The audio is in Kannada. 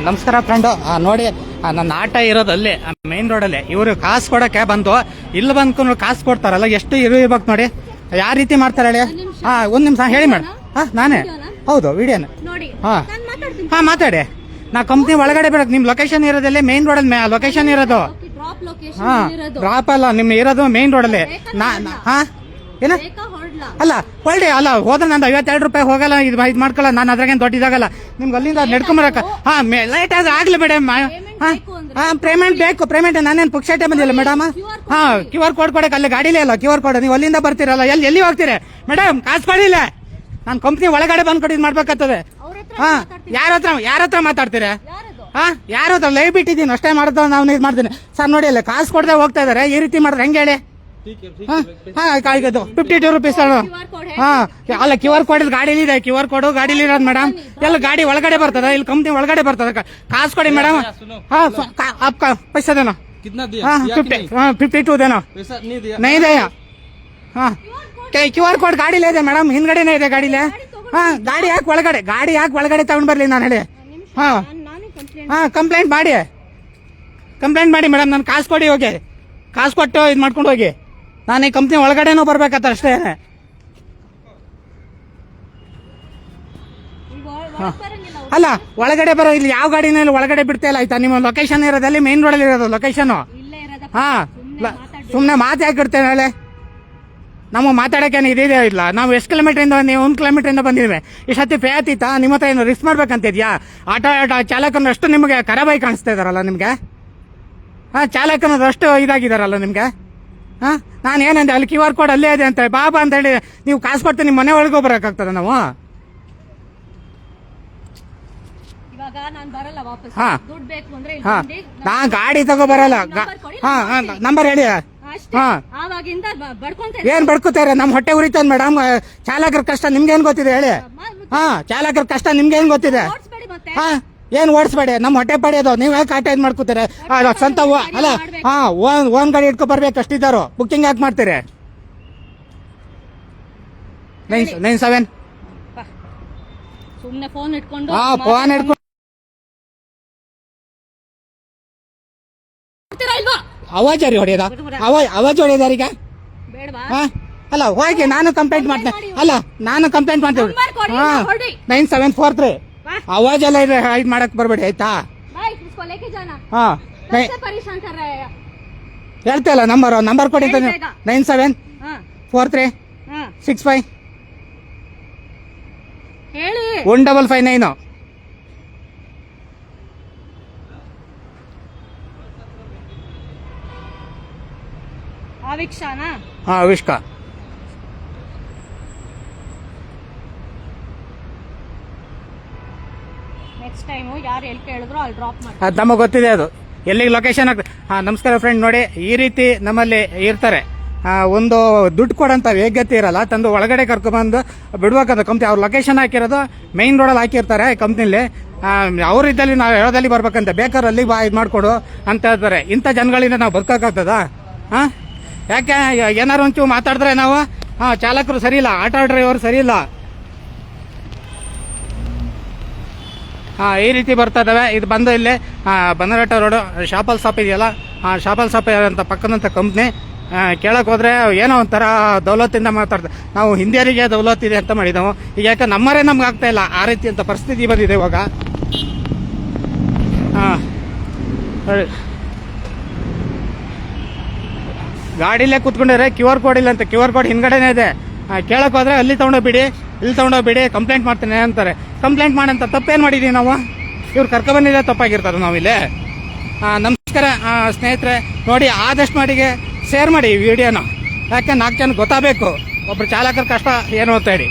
ನಮಸ್ಕಾರ ಫ್ರೆಂಡು ನೋಡಿ ನನ್ನ ಆಟ ಇರೋದು ಅಲ್ಲಿ ಮೇನ್ ರೋಡಲ್ಲಿ ಇವರು ಕಾಸು ಕೊಡಕ್ಕೆ ಬಂದು ಇಲ್ಲಿ ಬಂದ್ಕೊಂಡು ಕಾಸು ಕೊಡ್ತಾರಲ್ಲ ಎಷ್ಟು ಇರು ಇರ್ಬೇಕು ನೋಡಿ. ಯಾವ ರೀತಿ ಮಾಡ್ತಾರೆ ಹೇಳಿ? ಹಾ ಒಂದು ನಿಮಿಷ ಹೇಳಿ ಮೇಡಮ್. ಹಾ ನಾನೇ. ಹೌದು ವಿಡಿಯೋನ. ಹಾ. ಹಾ ಮಾತಾಡಿ. ನಾ ಕಂಪ್ನಿ ಒಳಗಡೆ ಬರೋದು ನಿಮ್ಮ ಲೊಕೇಶನ್ ಇರೋದಲ್ಲಿ ಮೇನ್ ರೋಡಲ್ಲಿ ಲೊಕೇಶನ್ ಇರೋದು. ಹಾ ಡ್ರಾಪ್ ಅಲ್ಲ ನಿಮ್ಮ ಇರೋದು ಮೇನ್ ರೋಡಲ್ಲಿ ನಾ- ಹಾ ಏನ? ಅಲ್ಲ ಹೊಳ್ಳಿ ಅಲ್ಲ ಹೋದ್ರೆ ನಂದು ಐವತ್ತೆರಡು ರೂಪಾಯಿ ಹೋಗಲ್ಲ ಇದು ಇದು ಮಾಡ್ಕೊಳ್ಳ ನಾನು ಅದ್ರಾಗೇನು ದೊಡ್ಡದಾಗಲ್ಲ ನಿಮ್ಗೆ ಅಲ್ಲಿಂದ ನಡ್ಕೊಂಬರಕ ಹಾಂ ಲೈಟ್ ಆದ್ರೆ ಆಗಲಿ ಮೇಡಮ್ ಹಾಂ ಹಾಂ ಪೇಮೆಂಟ್ ಬೇಕು ಪೇಮೆಂಟ್ ನಾನೇನು ಪುಕ್ಷಟೆ ಬಂದಿಲ್ಲ ಮೇಡಮ್ ಹಾಂ ಕ್ಯೂ ಆರ್ ಕೋಡ್ ಕೊಡಕ್ಕೆ ಅಲ್ಲಿ ಗಾಡಿಲೇ ಅಲ್ಲ ಕ್ಯೂ ಆರ್ ಕೋಡ್ ನೀವು ಅಲ್ಲಿಂದ ಬರ್ತೀರಲ್ಲ ಎಲ್ಲಿ ಎಲ್ಲಿ ಹೋಗ್ತೀರಿ? ಮೇಡಮ್ ಕಾಸು ಕೊಡಿಲ್ಲ. ನಾನು ಕಂಪ್ನಿ ಒಳಗಡೆ ಬಂದ್ಕೊಟ್ಟು ಇದು ಮಾಡ್ಬೇಕಾಗ್ತದೆ. ಹಾಂ ಯಾರ ಹತ್ರ ಯಾರ ಹತ್ರ ಮಾತಾಡ್ತೀರಾ? ಹಾಂ ಯಾರ ಹತ್ರ? ಲೈವ್ ಬಿಟ್ಟಿದ್ದೀನಿ ಅಷ್ಟೇ ಮಾಡೋದು ನಾವು ಇದು ಮಾಡ್ತೀನಿ. ಸರ್ ನೋಡಿ ಅಲ್ಲ ಕಾಸು ಕೊಡದೆ ಹೋಗ್ತಾ ಇದಾರೆ. ಈ ರೀತಿ ಮಾಡಿದ್ರೆ ಹೆಂಗೆ ಹೇಳಿ? ಹಾಂ ಕಾಯ್ಗದು ಫಿಫ್ಟಿ ಟು ರುಪೀಸ್ ಅಣ್ಣ ಹಾಂ ಅಲ್ಲ ಕ್ಯೂ ಆರ್ ಕೋಡ್ ಗಾಡೀಲಿ ಇದೆ ಕ್ಯೂ ಆರ್ ಕೋಡು ಗಾಡೀಲಿ ಇರೋದು ಮೇಡಮ್ ಎಲ್ಲ ಗಾಡಿ ಒಳಗಡೆ ಬರ್ತದ ಇಲ್ಲಿ ಕಂಪ್ನಿ ಒಳಗಡೆ ಬರ್ತದ ಕಾಸು ಕೊಡಿ ಮೇಡಮ್ ಹಾಂ ಆಪ್ ಪೈಸಾ ದೇನಾ ಹಾಂ ಫಿಫ್ಟಿ ಹಾಂ ಫಿಫ್ಟಿ ಟೂ ದೇನಾ ನೈದಯ ಹಾಂ ಕ್ಯೂ ಆರ್ ಕೋಡ್ ಗಾಡೀಲೇ ಇದೆ ಮೇಡಮ್ ಹಿಂದ್ಗಡೆನೇ ಇದೆ ಗಾಡೀಲೇ ಹಾಂ ಗಾಡಿ ಯಾಕೆ ಒಳಗಡೆ ಗಾಡಿ ಯಾಕೆ ಒಳಗಡೆ ತಗೊಂಡು ಬರಲಿ ನಾನು ಹೇಳಿ ಹಾಂ ಹಾಂ ಕಂಪ್ಲೇಂಟ್ ಮಾಡಿ ಕಂಪ್ಲೇಂಟ್ ಮಾಡಿ ಮೇಡಮ್ ನಾನು ಕಾಸು ಕೊಡಿ ಹೋಗಿ ಕಾಸು ಕೊಟ್ಟು ಇದು ಮಾಡ್ಕೊಂಡು ಹೋಗಿ ನಾನು ಈ ಕಂಪ್ನಿ ಒಳಗಡೆನೂ ಬರ್ಬೇಕತ್ತ ಅಷ್ಟೇ. ಅಲ್ಲ ಒಳಗಡೆ ಬರೋ ಇಲ್ಲಿ ಯಾವ ಗಾಡಿನಲ್ಲಿ ಒಳಗಡೆ ಬಿಡ್ತಾ ಇಲ್ಲ ಆಯ್ತಾ? ನಿಮ್ಮ ಲೊಕೇಶನ್ ಇರೋದಲ್ಲಿ ಮೇನ್ ರೋಡಲ್ಲಿ ಇರೋದು ಲೊಕೇಶನ್ ಹಾ. ಸುಮ್ಮನೆ ಮಾತು ಯಾಕೆ ಇಡ್ತೇನೆ ಹೇಳಿ. ನಮ್ಮ ಮಾತಾಡೋಕ್ಕೇನು ಇದಿದೆ ಇಲ್ಲ. ನಾವು ಎಷ್ಟು ಕಿಲೋಮೀಟ್ರಿಂದ ನೀವು ಒಂದು ಕಿಲೋಮೀಟ್ರಿಂದ ಬಂದಿದ್ವಿ. ಇಷ್ಟೊತ್ತಿ ಪೇ ಆತೀತಾ ನಿಮ್ಮ ಹತ್ರ ಏನು ರಿಸ್ಕ್ ಮಾಡ್ಬೇಕಂತಿದ್ಯಾ? ಆಟೋ ಆಟೋ ಚಾಲಕನ ಅಷ್ಟು ನಿಮಗೆ ಕರಾಬಾಯಿ ಕಾಣಿಸ್ತಾ ಇದಾರಲ್ಲ ನಿಮಗೆ? ಹಾಂ ಚಾಲಕನದಷ್ಟು ಇದಾಗಿದಾರಲ್ಲ ನಿಮಗೆ? ಹಾಂ? ನಾನು ಏನಂದೆ ಅಲ್ಲಿ ಕ್ಯೂ ಆರ್ ಕೋಡ್ ಅಲ್ಲೇ ಇದೆ ಅಂತ ಬಾಬಾ ಅಂತ ಹೇಳಿ ನೀವು ಕಾಸು ಕೊಡ್ತೀನಿ ನಿಮ್ಮ ಮನೆ ಒಳಗೆ ಬರೋಕ್ಕಾಗ್ತದೆ ನಾವು? ಹಾ. ಹಾ. ನಾ ಗಾಡಿ ತಗೋ ಬರಲ್ಲ ಹಾ ನಂಬರ್ ಹೇಳಿ. ಹಾಂ. ಏನ್ ಬಡ್ಕೋತಾರೆ? ನಮ್ಮ ಹೊಟ್ಟೆ ಉರಿತಾನೆ ಮೇಡಮ್. ಚಾಲಕರ ಕಷ್ಟ ನಿಮ್ಗೆ ಏನ್ ಗೊತ್ತಿದೆ ಹೇಳಿ? ಹಾ ಚಾಲಕರ ಕಷ್ಟ ನಿಮ್ಗೆ ಏನ್ ಗೊತ್ತಿದೆ? ಹಾ. ಏನ್ ಓಡಿಸ್ಬೇಡಿ ನಮ್ಮ ಹೊಟ್ಟೆ ಪಡೆಯೋದು ನೀವು ಯಾಕೆ ಕಾಟ ಇದ್ ಮಾಡ್ಕೋತೀರಿ? ಸ್ವಂತ ಓ- ಅಲ್ಲ ಹಾ ಓನ್ ಓನ್ ಗಾಡಿ ಇಟ್ಕೊ ಬರ್ಬೇಕು ಅಷ್ಟಿದ್ದಾರೋ ಬುಕ್ಕಿಂಗ್ ಯಾಕೆ ಮಾಡ್ತೀರಿ? ನೈನ್ ನೈನ್ ಸೆವೆನ್ ಸುಮ್ನೆ ಫೋನ್ ಇಟ್ಕೊಂಡು ಹಾ ಫೋನ್ ಹಿಡ್ಕೊಂಡು ಮಾತಾಡ್ತೀರಾ ಇಲ್ವಾ? ಅವಾಜ್ ರೀ ಹೊಡೆಯೋದ? ಅವಾಜ್ ಅವಾಜ್ ಬೇಡವಾ? ಹಾ ಅಲ್ಲ ಹೋಗಿ ನಾನು ಕಂಪ್ಲೇಂಟ್ ಮಾಡ್ತೇನೆ. ಅಲ್ಲ ನಾನು ಕಂಪ್ಲೇಂಟ್ ಮಾಡ್ತೇವೆ ಕೊಡಿ, ಹಾ. ನೈನ್ ಸೆವೆನ್ ಫೋರ್ ತ್ರೀ ಬಾ ಅವಾಜ್ ಎಲ್ಲ ಇದೆ ಇದು ಮಾಡಕ್ ಬರ್ಬೇಡಿ ಆಯ್ತಾ भाई इसको लेके जाना ಹಾ ನೈ सबसे परेशान कर रहा है ಹೇಳ್ತೇಲ್ಲ ನಂಬರ್ ನಂಬರ್ ಕೊಡಿ ಹೇಳಿ ಬೇಗ. ನೈನ್ ಸೆವೆನ್ हाँ ಫೋರ್ ತ್ರೀ हाँ ಸಿಕ್ಸ್ ಫೈವ್ ಹೇಳಿ ಒನ್ ಡಬಲ್ ಫೈವ್ ನೈನು ಆವಿಕ್ಷಾನಾ ಹಾ ಅವಿಷ್ಕ ನೆಕ್ಸ್ಟ್ ಟೈಮು ಯಾರು ಎಲ್ಲಿ ಕೇಳಿದ್ರು ಅಲ್ಲಿ ಡ್ರಾಪ್ ಮಾಡಿ ನಮಗೆ ಗೊತ್ತಿದೆ ಅದು. ಎಲ್ಲಿಗೆ ಲೊಕೇಶನ್ ಆಗ್ತದೆ ಹಾ, ನಮಸ್ಕಾರ ಫ್ರೆಂಡ್ ನೋಡಿ, ಈ ರೀತಿ ನಮ್ಮಲ್ಲಿ ಇರ್ತಾರೆ. ಒಂದು ದುಡ್ಡು ಕೊಡೋಂಥ ವೇಗ್ಯತೆ ಇರಲ್ಲ, ತಂದು ಒಳಗಡೆ ಕರ್ಕೊಂಡ್ಬಂದು ಬಿಡ್ಬೇಕಂತ ಕಂಪ್ನಿ ಅವ್ರ ಲೊಕೇಶನ್ ಹಾಕಿರೋದು ಮೈನ್ ರೋಡಲ್ಲಿ ಹಾಕಿರ್ತಾರೆ ಕಂಪ್ನಿಲಿ ಅವ್ರ ಇದ್ದಲ್ಲಿ ನಾವು ಹೇಳೋದಲ್ಲಿ ಬರ್ಬೇಕಂತ, ಬೇಕಾದ್ರೆ ಅಲ್ಲಿ ಬಾ, ಇದು ಮಾಡಿಕೊಡು ಅಂತ ಹೇಳ್ತಾರೆ. ಇಂಥ ಜನಗಳಿಂದ ನಾವು ಬದುಕೋಕ್ಕಾಗ್ತದ ಹಾಂ? ಯಾಕೆ, ಏನಾರು ಒಂಚೂರು ಮಾತಾಡಿದ್ರೆ ನಾವು? ಹಾಂ, ಚಾಲಕರು ಸರಿ ಇಲ್ಲ, ಆಟೋ ಡ್ರೈವರ್ ಸರಿ ಇಲ್ಲ. ಈ ರೀತಿ ಬರ್ತಾ ಇದಾವೆ. ಇದು ಬಂದು ಇಲ್ಲಿ ಬನ್ನರಟ್ಟ ರೋಡ್, ಶಾಪಲ್ ಶಾಪ್ ಇದೆಯಲ್ಲ? ಆ, ಶಾಪಲ್ ಶಾಪ್ ಅಂತ ಪಕ್ಕದಂಥ ಕಂಪ್ನಿ ಕೇಳಕ್ ಹೋದ್ರೆ ಏನೋ ಒಂಥರ ದೌಲತ್ತಿಂದ ಮಾತಾಡ್ತಾರೆ ನಾವು ಹಿಂದಿಯರಿಗೆ ದೌಲತ್ ಇದೆ ಅಂತ ಮಾಡಿದೆವು. ಈಗ ಯಾಕೆ ನಮ್ಮರೇ ನಮ್ಗೆ ಆಗ್ತಾ ಇಲ್ಲ? ಆ ರೀತಿ ಅಂತ ಪರಿಸ್ಥಿತಿ ಬಂದಿದೆ ಇವಾಗ. ಹಾಂ. ಗಾಡಿಲೇ ಕೂತ್ಕೊಂಡಿದ್ರೆ ಕ್ಯೂ ಆರ್ ಕೋಡ್ ಇಲ್ಲ ಅಂತ ಕ್ಯೂ ಆರ್ ಕೋಡ್ ಹಿಂದ್ಗಡೆನೇ ಇದೆ. ಕೇಳಕ್ ಹೋದ್ರೆ ಅಲ್ಲಿ ತಗೊಂಡೋಗ್ಬಿಡಿ ಇಲ್ಲಿ ತಗೊಂಡೋಗ್ಬಿಡಿ ಕಂಪ್ಲೇಂಟ್ ಮಾಡ್ತೇನೆ ಅಂತಾರೆ. ಕಂಪ್ಲೇಂಟ್ ಮಾಡಂತ ತಪ್ಪೇನು ಮಾಡಿದೀವಿ ನಾವು? ಇವ್ರು ಕರ್ಕೊಬಂದಿದೆ ತಪ್ಪಾಗಿರ್ತಾರೆ ನಾವಿಲ್ಲಿ ನಮಸ್ಕಾರ ಸ್ನೇಹಿತರೆ, ನೋಡಿ ಆದಷ್ಟು ಮಾಡಿಗೆ ಶೇರ್ ಮಾಡಿ ಈ ವಿಡಿಯೋನ. ಯಾಕೆ ನಾಲ್ಕು ಜನ ಗೊತ್ತಾಗಬೇಕು? ಒಬ್ರು ಚಾಲಕರ ಕಷ್ಟ ಏನು ಅಂತ ಹೇಳಿ.